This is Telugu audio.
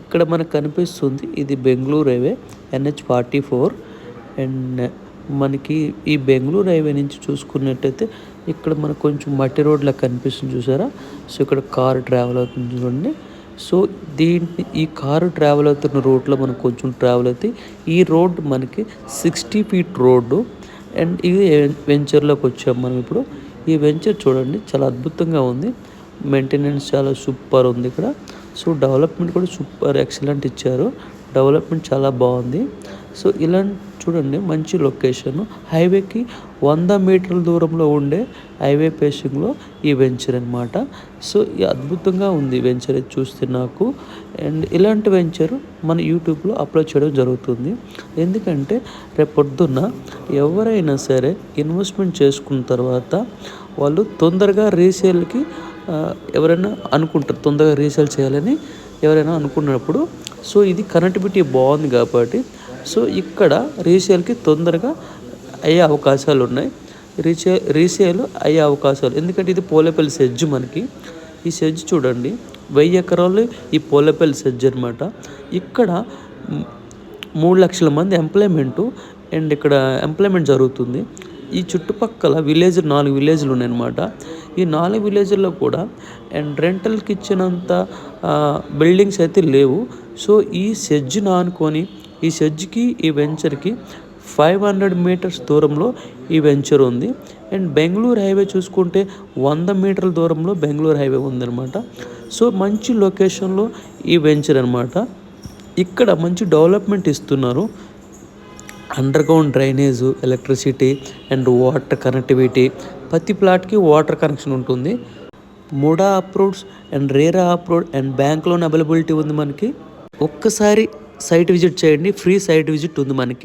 ఇక్కడ మనకు కనిపిస్తుంది ఇది Bengaluru highway NH forty four. And మనకి ఈ బెంగళూరు హైవే నుంచి చూసుకున్నట్టయితే ఇక్కడ మనకు కొంచెం మట్టి రోడ్ లా కనిపిస్తుంది చూసారా? సో ఇక్కడ కార్ ట్రావెల్ అవుతుంది చూడండి. సో దీన్ని ఈ కారు ట్రావెల్ అవుతున్న రోడ్లో మనం కొంచెం ట్రావెల్ అయితే ఈ రోడ్ మనకి సిక్స్టీ ఫీట్ రోడ్డు. అండ్ ఇది వెంచర్లోకి వచ్చాం మనం ఇప్పుడు. ఈ వెంచర్ చూడండి చాలా అద్భుతంగా ఉంది. మెయింటెనెన్స్ చాలా సూపర్ ఉంది ఇక్కడ. సో డెవలప్మెంట్ కూడా సూపర్ ఎక్సలెంట్ ఇచ్చారు. డెవలప్మెంట్ చాలా బాగుంది. సో ఇలాంటి చూడండి మంచి లొకేషన్ హైవేకి వంద మీటర్ల దూరంలో ఉండే హైవే పేసింగ్లో ఈ వెంచర్ అనమాట సో ఈ అద్భుతంగా ఉంది వెంచర్ చూస్తే నాకు. అండ్ ఇలాంటి వెంచర్ మన యూట్యూబ్లో అప్లోడ్ చేయడం జరుగుతుంది. ఎందుకంటే రేపొద్దున్న ఎవరైనా సరే ఇన్వెస్ట్మెంట్ చేసుకున్న తర్వాత వాళ్ళు తొందరగా రీసేల్కి ఎవరైనా అనుకుంటారు తొందరగా రీసేల్ చేయాలని ఎవరైనా అనుకున్నప్పుడు. సో ఇది కనెక్టివిటీ బాగుంది కాబట్టి. సో ఇక్కడ రీసేల్కి తొందరగా అయ్యే అవకాశాలు ఉన్నాయి. రీసే రీసేల్ అయ్యే అవకాశాలు. ఎందుకంటే ఇది పోలేపల్లి సెజ్ మనకి. ఈ సెడ్జ్ చూడండి. వెయ్యి ఎకరాలు ఈ పోలేపల్లి సెజ్ అనమాట ఇక్కడ మూడు లక్షల మంది ఎంప్లాయ్మెంటు అండ్ ఇక్కడ ఎంప్లాయ్మెంట్ జరుగుతుంది. ఈ చుట్టుపక్కల విలేజ్ నాలుగు విలేజ్లు ఉన్నాయన్నమాట. ఈ నాలుగు విలేజ్ల్లో కూడా అండ్ రెంటల్కి ఇచ్చినంత బిల్డింగ్స్ అయితే లేవు. సో ఈ సెడ్జ్ని ఆనుకొని ఈ సెడ్జ్కి ఈ వెంచర్కి ఫైవ్ హండ్రెడ్ మీటర్స్ దూరంలో ఈ వెంచర్ ఉంది. అండ్ బెంగళూరు హైవే చూసుకుంటే వంద మీటర్ల దూరంలో బెంగళూరు హైవే ఉందన్నమాట. సో మంచి లొకేషన్లో ఈ వెంచర్ అనమాట ఇక్కడ మంచి డెవలప్మెంట్ ఇస్తున్నారు. Underground electricity and water connectivity ప్రతి ప్లాట్కి వాటర్ కనెక్షన్ ఉంటుంది. MUDA approveds and RERA approved and bank loan availability ఉంది మనకి. ఒక్కసారి సైట్ విజిట్ చేయండి. ఫ్రీ సైట్ విజిట్ ఉంది మనకి.